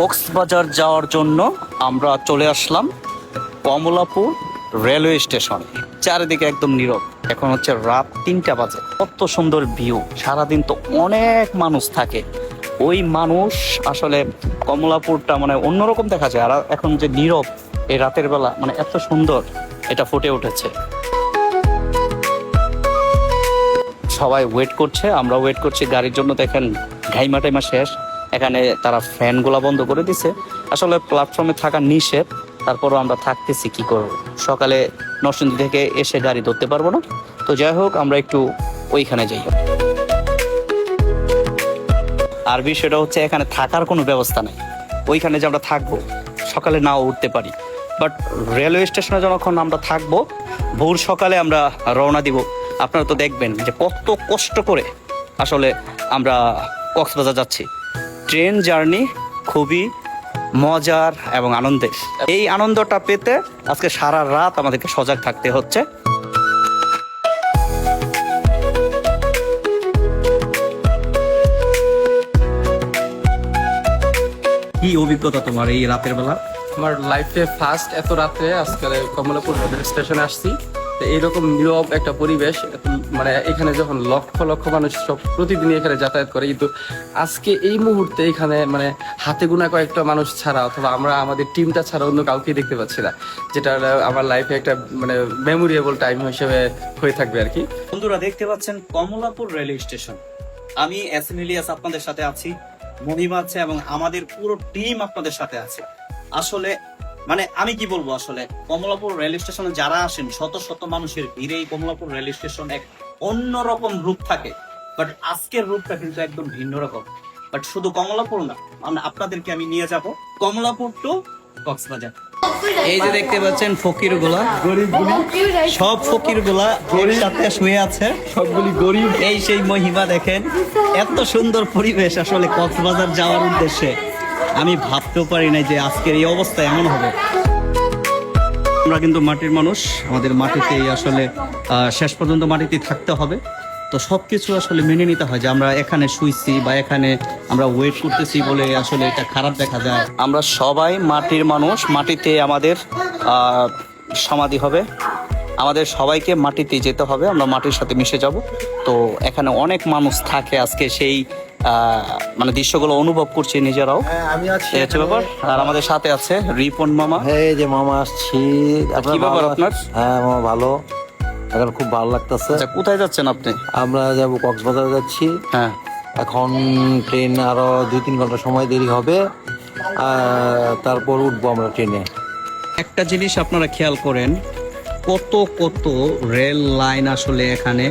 কক্সবাজার যাওয়ার জন্য আমরা চলে আসলাম কমলাপুর রেলওয়ে স্টেশন। চারিদিকে একদম নীরব। এখন হচ্ছে রাত তিনটা বাজে। কত সুন্দর ভিউ। সারাদিন তো অনেক মানুষ থাকে। ওই মানুষ আসলে কমলাপুরটা মানে অন্যরকম দেখা যায়। আর এখন যে নীরব, এই রাতের বেলা মানে এত সুন্দর, এটা ফুটে উঠেছে। সবাই ওয়েট করছে, আমরা ওয়েট করছি, গাড়ির জন্য দেখেন ঘাইমা টাইমা শেষ। এখানে তারা ফ্যানগুলা বন্ধ করে দিছে। আসলে প্ল্যাটফর্মে থাকা নিষেধ, তারপরও আমরা থাকতেছি, কি করব? সকালে নরসিংদী থেকে এসে গাড়ি ধরতে পারব না। তো যাই হোক, আমরা একটু ওইখানে যাই। আর বিষয়টা হচ্ছে, এখানে থাকার কোনো ব্যবস্থা নেই। ওইখানে যে আমরা থাকব, সকালে নাও উঠতে পারি। বাট রেলওয়ে স্টেশনে যখন আমরা থাকব, ভোর সকালে আমরা রওনা দিব। আপনারা তো দেখবেন যে কত কষ্ট করে আসলে আমরা কক্সবাজার যাচ্ছি। ট্রেন জার্নি খুবই মজার এবং আনন্দের। এই আনন্দটা পেতে আজকে সারা রাত আমাদেরকে সজাগ থাকতে হচ্ছে। কি অভিজ্ঞতা তোমার এই রাতের বেলা? আমার লাইফে ফার্স্ট এত রাত্রে আজকাল কমলাপুর রেল স্টেশনে আসছি। তো এইরকম নীরব একটা পরিবেশ মানে এখানে যখন লক্ষ লক্ষ মানুষ সব প্রতিদিনই এখানে যাতায়াত করে, কিন্তু আজকে এই মুহূর্তে এখানে মানে হাতে গোনা কয়েকটা মানুষ ছাড়া অথবা আমরা আমাদের টিমটা ছাড়া অন্য কাউকে দেখতে পাচ্ছি না যেটা আমার লাইফে একটা মানে মেমোরিয়েবল টাইম হিসেবে হয়ে থাকবে আর কি। বন্ধুরা, দেখতে পাচ্ছেন কমলাপুর রেলওয়ে স্টেশন। আমি এস এম ইলিয়াস আপনাদের সাথে আছি মহিমা আছে এবং আমাদের পুরো টিম আপনাদের সাথে আছে। আসলে মানে আমি কি বলব আসলে, কমলাপুর রেল স্টেশনে যারা আসেন, শত শত মানুষের ভিড়ে এই কমলাপুর রেল স্টেশন এক অন্যরকম রূপ থাকে বাট আজকের রূপটা কিন্তু একদম ভিন্ন রকম। বাট শুধু কমলাপুর না মানে আপনাদেরকে আমি নিয়ে যাব কমলাপুর টু কক্সবাজার। এই যে দেখতে পাচ্ছেন ফকিরগুলা সব ফকিরগুলা সাথে শুয়ে আছে। সবগুলি গরিব। এই সেই মহিমা দেখেন এত সুন্দর পরিবেশ আসলে কক্সবাজার যাওয়ার উদ্দেশ্যে। আমি ভাবতেও পারি না যে আজকের এই অবস্থা এমন হবে। আমরা কিন্তু মাটির মানুষ। আমাদের মাটিতেই আসলে শেষ পর্যন্ত মাটিতেই থাকতে হবে। তো সব কিছু আসলে মেনে নিতে হয় যে আমরা এখানে শুইছি বা এখানে আমরা ওয়েট করতেছি বলে আসলে এটা খারাপ দেখা যায়। আমরা সবাই মাটির মানুষ, মাটিতে আমাদের সমাধি হবে। আমাদের সবাইকে মাটিতে যেতে হবে, আমরা মাটির সাথে মিশে যাব। তো এখানে অনেক মানুষ থাকে আজকে সেই মানে দৃশ্যগুলো অনুভব করছি নিজেরাও। হ্যাঁ আমি আছি হচ্ছে ব্যাপার। আর আমাদের সাথে আছে রিপন মামা। এই যে মামা আসছি। আপনার কি ব্যাপার আপনার? হ্যাঁ মামা ভালো। এখন খুব ভালো লাগতেছে। আচ্ছা কোথায় যাচ্ছেন আপনি? আমরা যাব কক্সবাজার যাচ্ছি। হ্যাঁ। এখন ট্রেন আরও দুই তিন ঘণ্টা সময় দেরি হবে। আর তারপর উঠবো আমরা ট্রেনে। একটা জিনিস আপনারা খেয়াল করেন কত কত রেল লাইন আসলে এখানে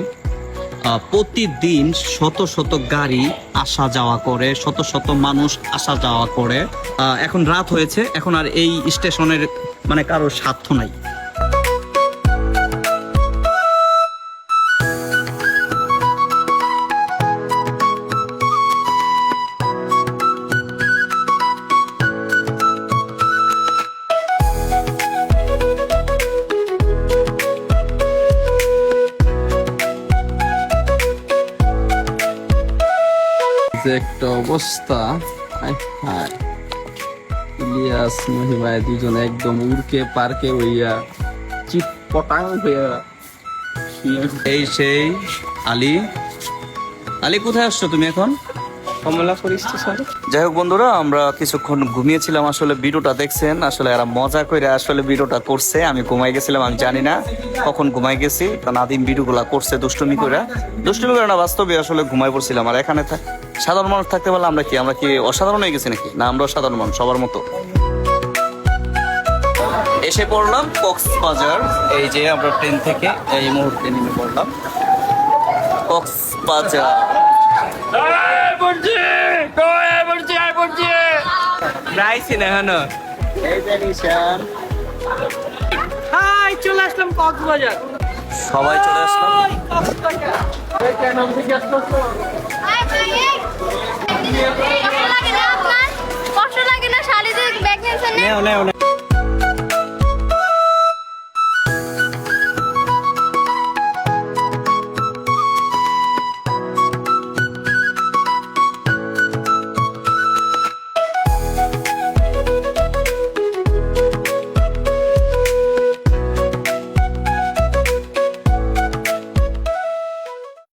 প্রতিদিন শত শত গাড়ি আসা যাওয়া করে, শত শত মানুষ আসা যাওয়া করে। এখন রাত হয়েছে, এখন আর এই স্টেশনের মানে কারও স্বার্থ নাই। যে একটা অবস্থা। ইলিয়াস মহিমায় দুজন একদম উড়কে পার্কে হইয়া চিপ পটাং হইয়া এই সেই আলী। আলী, কোথায় আসছো তুমি এখন? যাই হোক বন্ধুরা, আমরা কিছুক্ষণ ঘুমিয়েছিলাম আসলে ভিডিওটা দেখছেন। আসলে এরা মজা করে আসলে ভিডিওটা করছে। আমি ঘুমাই গেছিলাম, আমি জানি না কখন ঘুমাই গেছি। নাদিম ভিডিওগুলা করছে দুষ্টুমি করে। দুষ্টুমি করে না, বাস্তবে আসলে ঘুমাই পড়ছিলাম। আর এখানে সাধারণ মানুষ থাকতে পারলে আমরা কি আমরা কি অসাধারণ হয়ে গেছি নাকি? না, আমরা সাধারণ মানুষ, সবার মতো। এসে পড়লাম কক্সবাজার। এই যে আমরা ট্রেন থেকে এই মুহূর্তে নেমে পড়লাম। কক্সবাজার। রাইছি না হ্যাঁ এই যে নিশান। হাই চলে আসলাম কক্সবাজার। সবাই চলে আসলাম। কষ্ট লাগে না আপনার? কষ্ট লাগে না শালিদের ব্যাগ না? নেও।